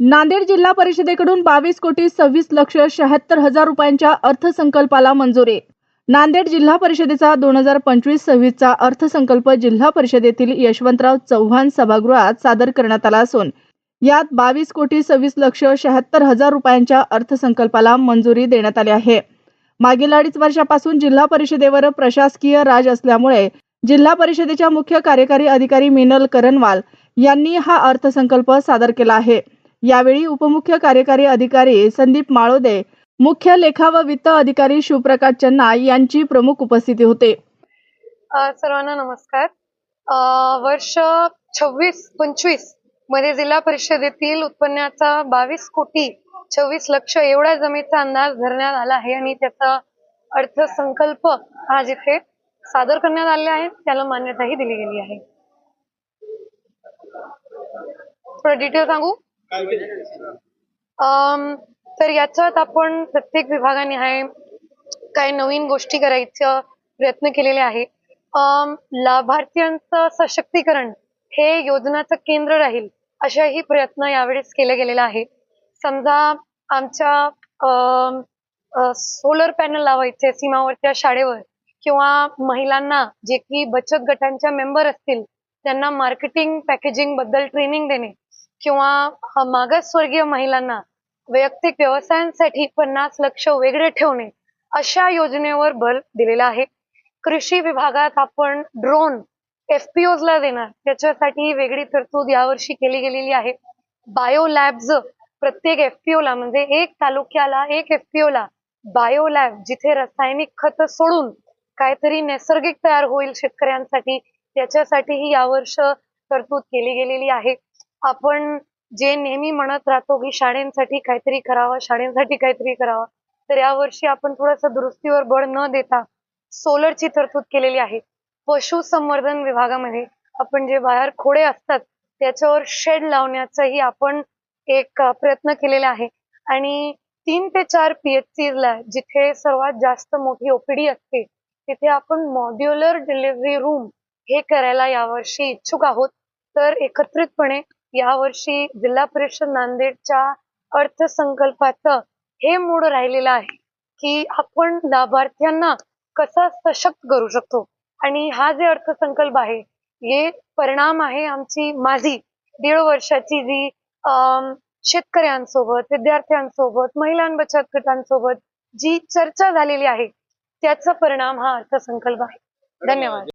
नांदेड जिल्हा परिषदेकडून बावीस कोटी सव्वीस लक्ष शहात्तर हजार रुपयांच्या अर्थसंकल्पाला मंजुरी. नांदेड जिल्हा परिषदेचा दोन हजार पंचवीस सव्वीसचा अर्थसंकल्प जिल्हा परिषदेतील यशवंतराव चव्हाण सभागृहात सादर करण्यात आला असून यात बावीस कोटी सव्वीस लक्ष शहात्तर हजार रुपयांच्या अर्थसंकल्पाला मंजुरी देण्यात आली आहे. मागील अडीच वर्षापासून जिल्हा परिषदेवर प्रशासकीय राज असल्यामुळे जिल्हा परिषदेच्या मुख्य कार्यकारी अधिकारी मिनल करणवाल यांनी हा अर्थसंकल्प सादर केला आहे. यावेळी उपमुख्य कार्यकारी अधिकारी संदीप माळोदे मुख्य लेखा व वित्त अधिकारी शिवप्रकाश चन्ना यांची प्रमुख उपस्थिती होते. सर्वांना नमस्कार. वर्ष छव्वीस पंचवीसमध्ये जिल्हा परिषदेतील उत्पन्नाचा बावीस कोटी छवीस लक्ष एवढ्या जमीचा अंदाज धरण्यात आला आहे आणि त्याचा अर्थसंकल्प हा जिथे सादर करण्यात आले आहे त्याला मान्यताही दिली गेली आहे. थोडं डिटेल सांगू? तर याच्यात आपण प्रत्येक विभागाने काही नवीन गोष्टी करायचा प्रयत्न केलेले आहे. अम, लाभार्थ्यांचं सशक्तीकरण हे योजनाचं केंद्र राहील अशाही प्रयत्न यावेळेस केले गेलेला आहे. समजा आमच्या सोलर पॅनल लावायचे सीमावरच्या शाळेवर किंवा महिलांना जे की बचत गटांच्या मेंबर असतील त्यांना मार्केटिंग पॅकेजिंगबद्दल ट्रेनिंग देणे किंवा मागासवर्गीय महिलांना वैयक्तिक व्यवसायांसाठी पन्नास लक्ष वेगळे ठेवणे अशा योजनेवर भर दिलेला आहे. कृषी विभागात आपण ड्रोन एफपीओ ला देणार. त्याच्यासाठी वेगळी तरतूद यावर्षी केली गेलेली आहे. बायो लॅब्स प्रत्येक एफपीओ ला म्हणजे एक तालुक्याला एक एफपीओ ला बायो लॅब जिथे रासायनिक खत सोडून काहीतरी नैसर्गिक तयार होईल शेतकऱ्यांसाठी त्याच्यासाठीही यावर्ष तरतूद केली गेलेली आहे. आपण जे नेहमी म्हणत राहतो की शाळेंसाठी काहीतरी करावं शाळेंसाठी काहीतरी करावं तर यावर्षी आपण थोडस दुरुस्तीवर बळ न देता सोलरची तरतूद केलेली आहे. पशुसंवर्धन विभागामध्ये आपण जे बाहेर खोडे असतात त्याच्यावर शेड लावण्याचाही आपण एक प्रयत्न केलेला आहे. आणि तीन ते चार पीएचसी ला जिथे सर्वात जास्त मोठी ओपीडी असते तिथे आपण मॉड्युलर डिलिव्हरी रूम हे करायला यावर्षी इच्छुक आहोत. तर एकत्रितपणे यावर्षी जिल्हा परिषद नांदेडच्या अर्थसंकल्पाचं हे मूड राहिलेलं आहे की आपण लाभार्थ्यांना कसा सशक्त करू शकतो. आणि हा जे अर्थसंकल्प आहे हे परिणाम आहे आमची माझी दीड वर्षाची जी शेतकऱ्यांसोबत विद्यार्थ्यांसोबत महिला बचत गटांसोबत जी चर्चा झालेली आहे त्याचा परिणाम हा अर्थसंकल्प आहे. धन्यवाद.